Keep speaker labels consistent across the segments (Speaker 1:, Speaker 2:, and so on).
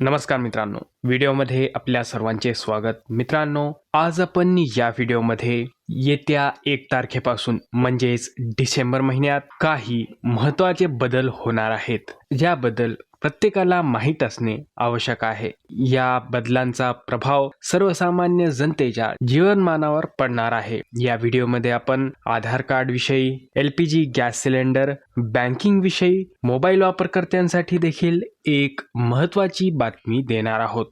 Speaker 1: नमस्कार मित्रांनो. व्हिडिओमध्ये आपल्या सर्वांचे स्वागत. मित्रांनो आज आपण या व्हिडिओमध्ये येत्या एक तारखेपासून म्हणजेच डिसेंबर महिन्यात काही महत्त्वाचे बदल होणार आहेत. ज्याबद्दल प्रत्येकाला माहीत असणे आवश्यक आहे. या बदलांचा प्रभाव सर्वसामान्य जनतेच्या जीवनमानावर पडणार आहे. या व्हिडिओमध्ये आपण आधार कार्ड विषयी L P G gas cylinder banking विषयी मोबाईल वापरकर्त्यांसाठी देखील एक महत्त्वाची बातमी देणार आहोत.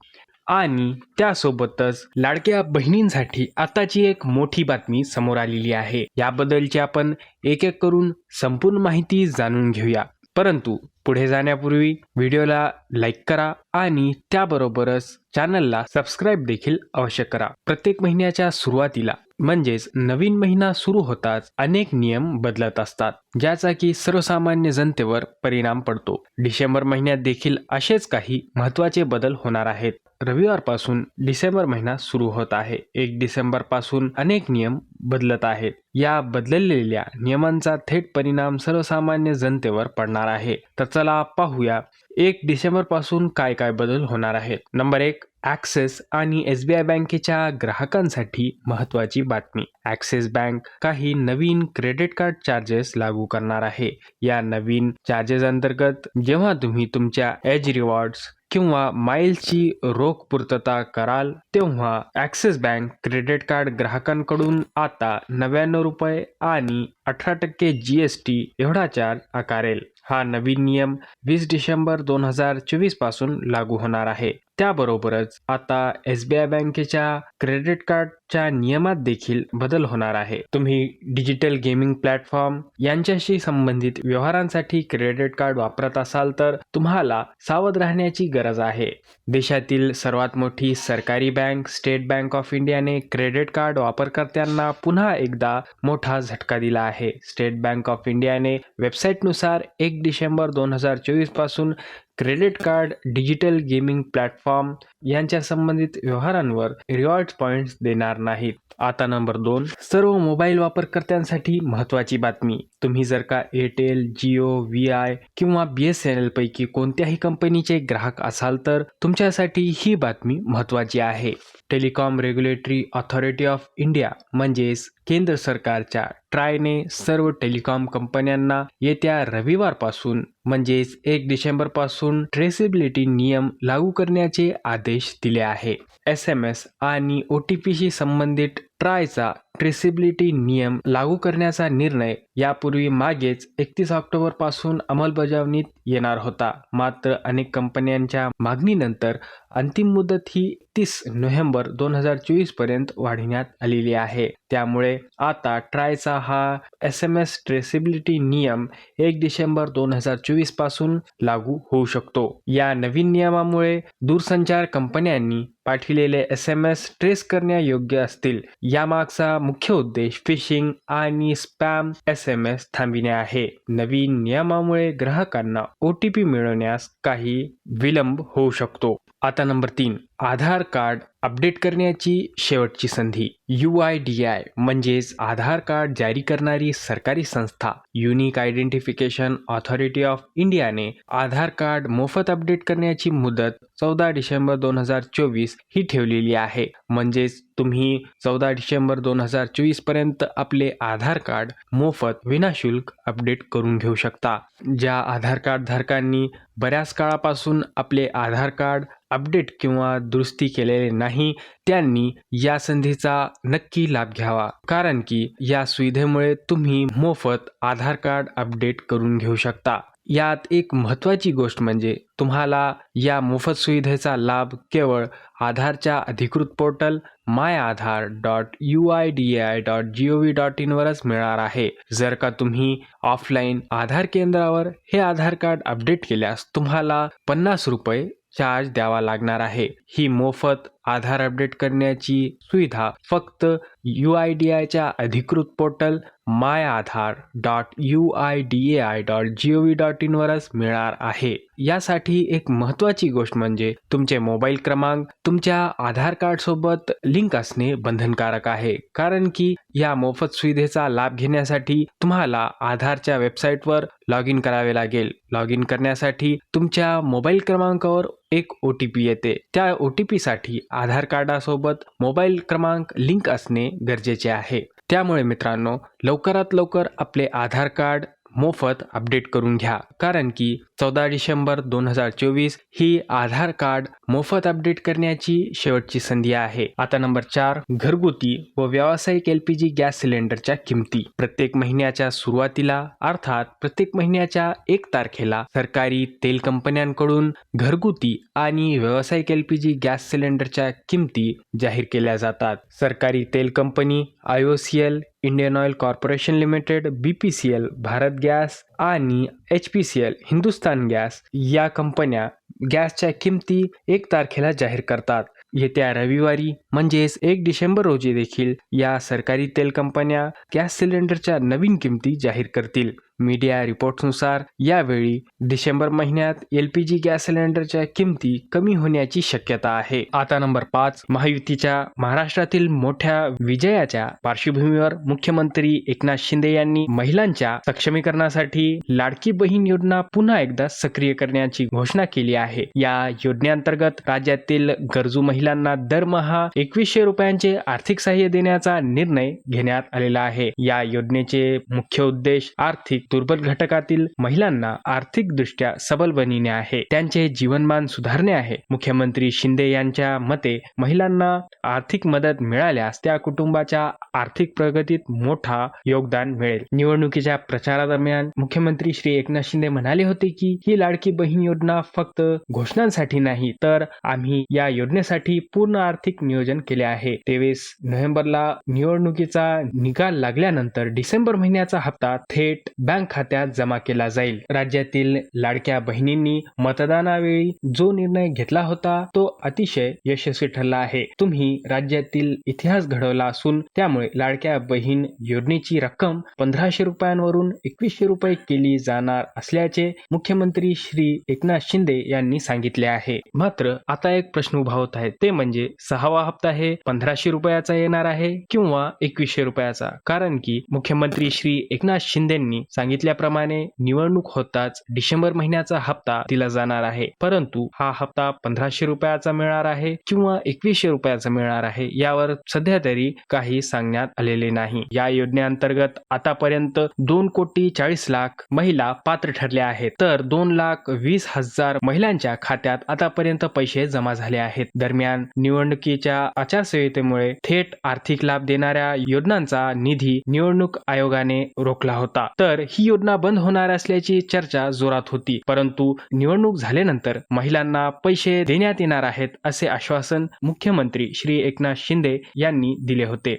Speaker 1: आणि त्यासोबतच लाडक्या बहिणींसाठी आताची एक मोठी बातमी समोर आलेली आहे. याबद्दलची आपण एक एक करून संपूर्ण माहिती जाणून घेऊया. परंतु पुढे जाण्यापूर्वी व्हिडिओला लाईक करा आणि त्याबरोबरच चॅनलला सबस्क्राईब देखील अवश्य करा. प्रत्येक महिन्याच्या सुरुवातीला म्हणजेच नवीन महिना सुरू होताच अनेक नियम बदलत असतात ज्याचा की सर्वसामान्य जनतेवर परिणाम पडतो. डिसेंबर महिन्यात देखील असेच काही महत्त्वाचे बदल होणार आहेत. रविवारपासून डिसेंबर महिना सुरू होत आहे. एक डिसेंबरपासून अनेक नियम बदलत आहेत. या बदललेल्या नियमांचा थेट परिणाम सर्वसामान्य जनतेवर पडणार आहे. तर चला पाहूया एक डिसेंबरपासून काय काय बदल होणार आहेत. नंबर एक ॲक्सेस आणि एस बी आय बँकेच्या ग्राहकांसाठी महत्त्वाची बातमी. ॲक्सिस बँक काही नवीन क्रेडिट कार्ड चार्जेस लागू करणार आहे. या नवीन चार्जेस अंतर्गत जेव्हा तुम्ही तुमच्या एज रिवॉर्ड्स किंवा माईलची रोख पूर्तता कराल तेव्हा ॲक्सिस बँक क्रेडिट कार्ड ग्राहकांकडून आता आता नव्याण्णव रुपये आणि अठरा टक्के जी एस टी एवढा चार्ज आकारेल. हा नवीन नियम वीस डिसेंबर दोन हजार चोवीसपासून लागू होणार आहे. त्याबरोबरच आता एस बी आय बँकेच्या क्रेडिट कार्डच्या नियमात देखील बदल होणार आहे. तुम्ही डिजिटल गेमिंग प्लॅटफॉर्म यांच्याशी संबंधित व्यवहारांसाठी क्रेडिट कार्ड वापरत असाल तर तुम्हाला सावध राहण्याची गरज आहे. देशातील सर्वात मोठी सरकारी बँक स्टेट बँक ऑफ इंडियाने क्रेडिट कार्ड वापरकर्त्यांना पुन्हा एकदा मोठा झटका दिला आहे. स्टेट बँक ऑफ इंडियाने वेबसाईटनुसार एक डिसेंबर दोन हजार चोवीसपासून credit card digital gaming platform यांच्या संबंधित व्यवहारांवर रिवॉर्ड पॉइंट्स देणार नाहीत. आता नंबर दोन सर्व मोबाईल वापरकर्त्यांसाठी महत्त्वाची बातमी. तुम्ही जर का एअरटेल जिओ व्ही आय किंवा बी एस एन एल पैकी कोणत्याही कंपनीचे ग्राहक असाल तर तुमच्यासाठी ही बातमी महत्त्वाची आहे. Telecom regulatory authority of India म्हणजेच केंद्र सरकारच्या ट्रायने सर्व टेलिकॉम कंपन्यांना येत्या रविवारपासून म्हणजेच एक डिसेंबरपासून ट्रेसेबिलिटी नियम लागू करण्याचे आदेश दिले आहे. एस एम एस आणि ओ टी पीशी संबंधित ट्रायचा ट्रेसिबिलिटी नियम लागू करण्याचा निर्णय यापूर्वी मागेच एकतीस ऑक्टोबरपासून अंमलबजावणीत येणार होता. मात्र अनेक कंपन्यांच्या मागणीनंतर अंतिम मुदत ही तीस नोव्हेंबर दोन हजार चोवीसपर्यंत वाढविण्यात आलेली आहे. त्यामुळे आता ट्रायचा हा एस एम एस ट्रेसिबिलिटी नियम एक डिसेंबर दोन हजार चोवीसपासून लागू होऊ शकतो. या नवीन नियमामुळे दूरसंचार कंपन्यांनी पाठविलेले एस एम एस ट्रेस करण्यायोग्य असतील. यामागचा मुख्य उद्देश फिशिंग आणि स्पॅम एस एम एस थांबविणे आहे. नवीन नियमामुळे ग्राहकांना ओ टी पी मिळवण्यास काही विलंब होऊ शकतो. आता नंबर तीन. आधार कार्ड अपडेट करण्याची शेवटची संधी. यू आय डी आय म्हणजेच आधार कार्ड जारी करणारी सरकारी संस्था. युनिक आयडेंटिफिकेशन ऑथॉरिटी ऑफ इंडियाने आधार कार्ड मोफत अपडेट करण्याची मुदत चौदा डिसेंबर दोन हजार चोवीस ही ठेवलेली आहे. म्हणजेच तुम्ही चौदा डिसेंबर दोन हजार चोवीसपर्यंत आपले आधार कार्ड मोफत विनाशुल्क अपडेट करून घेऊ शकता. ज्या आधार कार्ड धारकांनी बऱ्याच काळापासून आपले आधार कार्ड अपडेट किंवा दुरुस्ती केलेले नाही त्यांनी या संधीचा नक्की लाभ घ्यावा. कारण की या सुविधेमुळे तुम्ही मोफत आधार कार्ड अपडेट करून घेऊ शकता. यात एक महत्त्वाची गोष्ट म्हणजे तुम्हाला या मोफत सुविधेचा लाभ केवळ आधारच्या अधिकृत portal my Aadhaar dot U I D I dot G O V dot इनवरच मिळणार आहे. जर का तुम्ही ऑफलाईन आधार केंद्रावर हे आधार कार्ड अपडेट केल्यास तुम्हाला पन्नास रुपये चार्ज द्यावा लागणार आहे. ही मोफत आधार अपडेट करण्याची सुविधा फक्त यू आय डी आयच्या अधिकृत portal my Aadhaar dot U I D A I dot G O V dot इनवरच मिळणार आहे. यासाठी एक महत्त्वाची गोष्ट म्हणजे तुमचे मोबाईल क्रमांक तुमच्या आधार कार्डसोबत लिंक असणे बंधनकारक आहे. कारण की या मोफत सुविधेचा लाभ घेण्यासाठी तुम्हाला आधारच्या वेबसाईटवर लॉग इन करावे लागेल. लॉग इन करण्यासाठी तुमच्या मोबाईल क्रमांकावर एक ओ टी पी येते. त्या ओ टी पीसाठी आधार कार्डासोबत मोबाईल क्रमांक लिंक असणे गरजेचे आहे. त्यामुळे मित्रांनो लवकरात लवकर आपले आधार कार्ड मोफत अपडेट करून घ्या. कारण की चौदा डिसेंबर दोन हजार चोवीस ही आधार कार्ड मोफत अपडेट करण्याची शेवटची संधी आहे. आता नंबर चार घरगुती व व्यावसायिक एल पी जी गॅस सिलेंडरच्या किमती. प्रत्येक महिन्याच्या सुरुवातीला अर्थात प्रत्येक महिन्याच्या एक तारखेला सरकारी तेल कंपन्यांकडून घरगुती आणि व्यावसायिक एल पी जी गॅस सिलेंडरच्या किमती जाहीर केल्या जातात. सरकारी तेल company I O C L Indian oil corporation limited B P C L Bharat gas आणि H P C L Hindustan gas या कंपन्या गॅसच्या किमती एक तारखेला जाहीर करतात. येत्या रविवारी म्हणजेच एक डिसेंबर रोजी देखील या सरकारी तेल कंपन्या गॅस सिलेंडरच्या नवीन किमती जाहीर करतील. मीडिया रिपोर्ट्सनुसार यावेळी डिसेंबर महिन्यात एल पी जी गॅस सिलेंडरच्या किमती कमी होण्याची शक्यता आहे. आता नंबर पाच महायुतीच्या महाराष्ट्रातील मोठ्या विजयाच्या पार्श्वभूमीवर मुख्यमंत्री एकनाथ शिंदे यांनी महिलांच्या सक्षमीकरणासाठी लाडकी बहीण योजना पुन्हा एकदा सक्रिय करण्याची घोषणा केली आहे. या योजनेअंतर्गत राज्यातील गरजू महिलांना दरमहा एकवीसशे रुपयांचे आर्थिक सहाय्य देण्याचा निर्णय घेण्यात आलेला आहे. या योजनेचे मुख्य उद्देश आर्थिक दुर्बल घटकातील महिलांना आर्थिकदृष्ट्या सबल बनविणे आहे. त्यांचे जीवनमान सुधारणे आहे. मुख्यमंत्री शिंदे यांच्या मते महिलांना आर्थिक मदत मिळाल्यास त्या कुटुंबाच्या आर्थिक प्रगतीत मोठा योगदान मिळेल. निवडणुकीच्या प्रचारादरम्यान मुख्यमंत्री श्री एकनाथ शिंदे म्हणाले होते की ही लाडकी बहीण योजना फक्त घोषणांसाठी नाही तर आम्ही या योजनेसाठी पूर्ण आर्थिक नियोजन केले आहे. तेवीस नोव्हेंबरला निवडणुकीचा निकाल लागल्यानंतर डिसेंबर महिन्याचा हप्ता थेट बँक खात्यात जमा केला जाईल. राज्यातील लाडक्या बहिणींनी मतदानावेळी जो निर्णय घेतला होता तो अतिशय यशस्वी ठरला आहे. तुम्ही राज्यातील इतिहास घडवला असून त्यामुळे लाडक्या बहीण योजनेची रक्कम पंधराशे रुपयांवरून एकवीसशे रुपये केली जाणार असल्याचे मुख्यमंत्री श्री एकनाथ शिंदे यांनी सांगितले आहे. मात्र आता एक प्रश्न उभा होत आहे. ते म्हणजे सहावा हप्ता हे पंधराशे रुपयाचा येणार आहे किंवा एकवीसशे रुपयाचा? कारण की मुख्यमंत्री श्री एकनाथ शिंदेंनी सांगितल्याप्रमाणे निवडणूक होताच डिसेंबर महिन्याचा हप्ता दिला जाणार आहे. परंतु हा हप्ता पंधराशे रुपयाचा मिळणार आहे किंवा एकवीसशे रुपयाचा मिळणार आहे यावर सध्या तरी काही सांगण्यात आलेले नाही. या योजनेअंतर्गत आतापर्यंत दोन कोटी चाळीस लाख महिला पात्र ठरल्या आहेत. तर दोन लाख वीस हजार महिलांच्या खात्यात आतापर्यंत पैसे जमा झाले आहेत. दरम्यान निवडणुकीच्या आचारसंहितेमुळे थेट आर्थिक लाभ देणाऱ्या योजनांचा निधी निवडणूक आयोगाने रोखला होता. तर ही योजना बंद होणार असल्याची चर्चा जोरात होती. परंतु निवडणूक झाल्यानंतर महिलांना पैसे देण्यात येणार आहेत असे आश्वासन मुख्यमंत्री श्री एकनाथ शिंदे यांनी दिले होते.